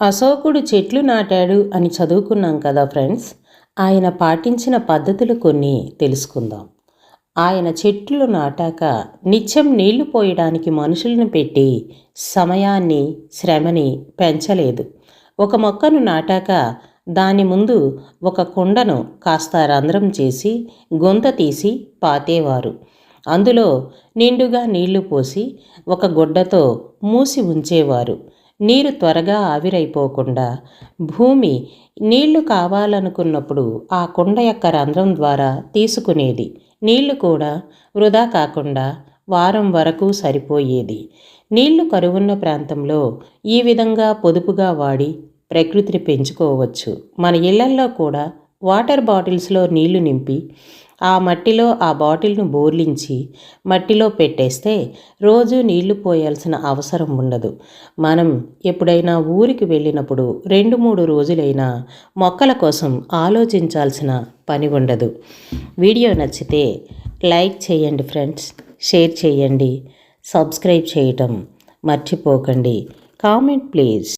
అశోకుడు చెట్లు నాటాడు అని చదువుకున్నాం కదా ఫ్రెండ్స్. ఆయన పాటించిన పద్ధతులు కొన్ని తెలుసుకుందాం. ఆయన చెట్లు నాటాక నిత్యం నీళ్ళు పోయడానికి మనుషులను పెట్టి సమయాన్ని శ్రమని పెంచలేదు. ఒక మొక్కను నాటాక దాని ముందు ఒక కుండను కాస్త రంధ్రం చేసి గొంత తీసి పాతేవారు. అందులో నిండుగా నీళ్ళు పోసి ఒక గుడ్డతో మూసి ఉంచేవారు. నీరు త్వరగా ఆవిరైపోకుండా భూమి నీళ్ళు కావాలనుకున్నప్పుడు ఆ కుండ యొక్క రంధ్రం ద్వారా తీసుకునేది. నీళ్ళు కూడా వృధా కాకుండా వారం వరకు సరిపోయేది. నీళ్ళు కరువున్న ప్రాంతంలో ఈ విధంగా పొదుపుగా వాడి ప్రకృతిని పెంచుకోవచ్చు. మన ఇళ్ళల్లో కూడా వాటర్ బాటిల్స్లో నీళ్ళు నింపి ఆ మట్టిలో ఆ బాటిల్ను బోర్లించి మట్టిలో పెట్టేస్తే రోజు నీళ్ళు పోయాల్సిన అవసరం ఉండదు. మనం ఎప్పుడైనా ఊరికి వెళ్ళినప్పుడు రెండు మూడు రోజులైనా మొక్కల కోసం ఆలోచించాల్సిన పని ఉండదు. వీడియో నచ్చితే లైక్ చేయండి ఫ్రెండ్స్ షేర్ చేయండి సబ్స్క్రైబ్ చేయటం మర్చిపోకండి. Comment please.